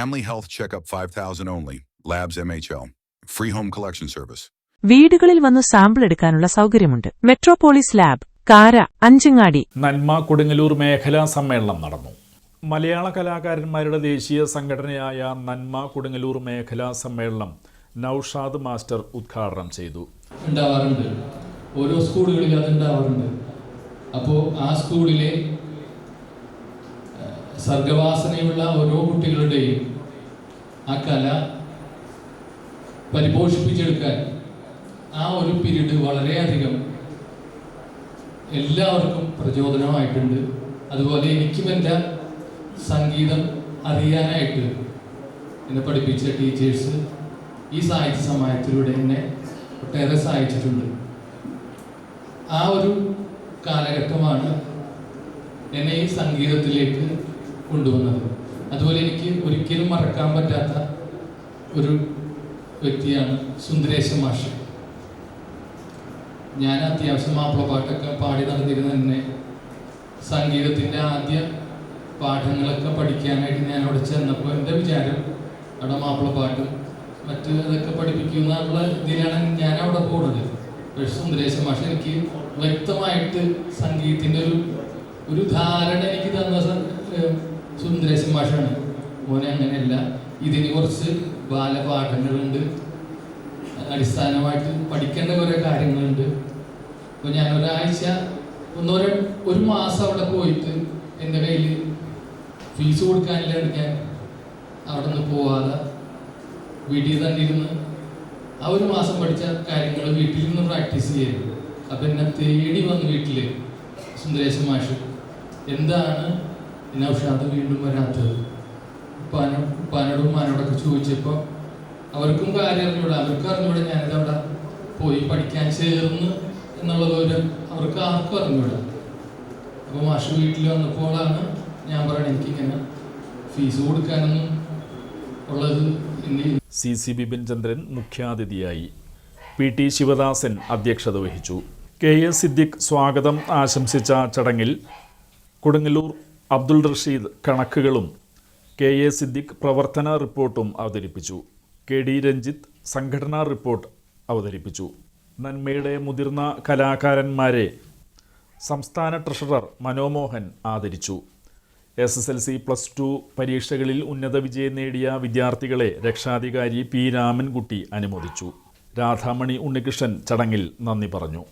Family health checkup 5000 only. Labs MHL. Free home collection service. വീടുകളിൽ വന്ന് sample എടുക്കാനുള്ള സൗകര്യമുണ്ട് മെട്രോപോളിസ് ലാബ് കാര അഞ്ചങ്ങാടി നന്മ കൊടുങ്ങല്ലൂർ മേഖലാ സമ്മേളനം നടന്നു മലയാള കലാകാരന്മാരുടെ ദേശീയ സംഘടനയായ നന്മ കൊടുങ്ങല്ലൂർ മേഖലാ സമ്മേളനം നൌഷാദ് മാസ്റ്റർ ഉദ്ഘാടനം ചെയ്തു ഉണ്ടാവാറുണ്ട് ഓരോ സ്കൂളുകളിൽ അത് ഉണ്ടാവാറുണ്ട് അപ്പോൾ ആ സ്കൂളിലെ സർഗവാസനയുള്ള ഓരോ കുട്ടികളുടെയും ആ കല പരിപോഷിപ്പിച്ചെടുക്കാൻ ആ ഒരു പീരീഡ് വളരെയധികം എല്ലാവർക്കും പ്രചോദനമായിട്ടുണ്ട്. അതുപോലെ എനിക്കും എന്റെ സംഗീതം അറിയാനായിട്ട് എന്നെ പഠിപ്പിച്ച ടീച്ചേഴ്സ് ഈ സാഹിത്യ സമാജത്തിലൂടെ എന്നെ ഒട്ടേറെ സഹായിച്ചിട്ടുണ്ട്. ആ ഒരു കാലഘട്ടമാണ് എന്നെ ഈ സംഗീതത്തിലേക്ക് കൊണ്ടുവന്നത്. അതുപോലെ എനിക്ക് ഒരിക്കലും മറക്കാൻ പറ്റാത്ത ഒരു വ്യക്തിയാണ് സുന്ദരേശ മാഷ്. ഞാൻ അത്യാവശ്യം മാപ്പിള പാട്ടൊക്കെ പാടി നടന്നിരുന്ന എന്നെ സംഗീതത്തിന്റെ ആദ്യ പാഠങ്ങളൊക്കെ പഠിക്കാനായിട്ട് ഞാൻ അവിടെ ചെന്നപ്പോൾ എന്റെ വിചാരം അവിടെ മാപ്പിള പാട്ടും മറ്റ് ഇതൊക്കെ പഠിപ്പിക്കുന്നുള്ള ഇതിലാണ് ഞാൻ അവിടെ പോകുന്നത് പക്ഷെ സുന്ദരേശ മാഷ് എനിക്ക് വ്യക്തമായിട്ട് സംഗീതത്തിന്റെ ഒരു ഒരു ധാരണ എനിക്ക് തന്ന സ- സംഭാഷണം മോനെ അങ്ങനെയല്ല ഇതിന് കുറച്ച് ബാലപാഠങ്ങളുണ്ട്. അടിസ്ഥാനമായിട്ട് പഠിക്കേണ്ട കുറേ കാര്യങ്ങളുണ്ട്. അപ്പോൾ ഞാൻ ഒരാഴ്ച ഒന്നോ ഒരു മാസം അവിടെ പോയിട്ട് എന്റെ കയ്യിൽ ഫീസ് കൊടുക്കാനില്ലാണ്ട് ഞാൻ അവിടെ നിന്ന് പോവാതെ വീട്ടിൽ തന്നെ ഇരുന്ന് ആ ഒരു മാസം പഠിച്ച കാര്യങ്ങൾ വീട്ടിൽ നിന്ന് പ്രാക്ടീസ് ചെയ്യരുത് അപ്പം എന്നെ തേടി വന്ന് വീട്ടിൽ സുന്ദരേശ മാഷ്. എന്താണ് നൗഷാദ് വീണ്ടും വരാത്തത്. ഉപ്പാന ഉപ്പാനോടും ഉമ്മാനോടൊക്കെ ചോദിച്ചപ്പോൾ അവർക്കും കാര്യം അറിഞ്ഞൂടാ. അവർക്ക് അറിഞ്ഞൂടാ ഞാനിത് അവിടെ പോയി പഠിക്കാൻ ചേർന്ന് എന്നുള്ളത് ഒരു അവർക്ക് ആർക്കും അറിഞ്ഞൂടാ. അപ്പോൾ മാഷ് വീട്ടിൽ വന്നപ്പോഴാണ് ഞാൻ പറയണത് എനിക്കിങ്ങനെ ഫീസ് കൊടുക്കാനൊന്നും ഉള്ളത് സി സി ബിപിൻ ചന്ദ്രൻ മുഖ്യാതിഥിയായി. പി ടി ശിവദാസൻ അധ്യക്ഷത വഹിച്ചു. കെ എസ് സിദ്ദിഖ് സ്വാഗതം ആശംസിച്ച ചടങ്ങിൽ കൊടുങ്ങല്ലൂർ അബ്ദുൾ റഷീദ് കണക്കുകളും കെ എ സിദ്ദിഖ് പ്രവർത്തന റിപ്പോർട്ടും അവതരിപ്പിച്ചു. കെ ഡി രഞ്ജിത്ത് സംഘടനാ റിപ്പോർട്ട് അവതരിപ്പിച്ചു. നന്മയുടെ മുതിർന്ന കലാകാരന്മാരെ സംസ്ഥാന ട്രഷറർ മനോമോഹൻ ആദരിച്ചു. S S L C plus two പരീക്ഷകളിൽ ഉന്നത വിജയം നേടിയ വിദ്യാർത്ഥികളെ രക്ഷാധികാരി പി രാമൻകുട്ടി അനുമോദിച്ചു. രാധാമണി ഉണ്ണികൃഷ്ണൻ ചടങ്ങിൽ നന്ദി പറഞ്ഞു.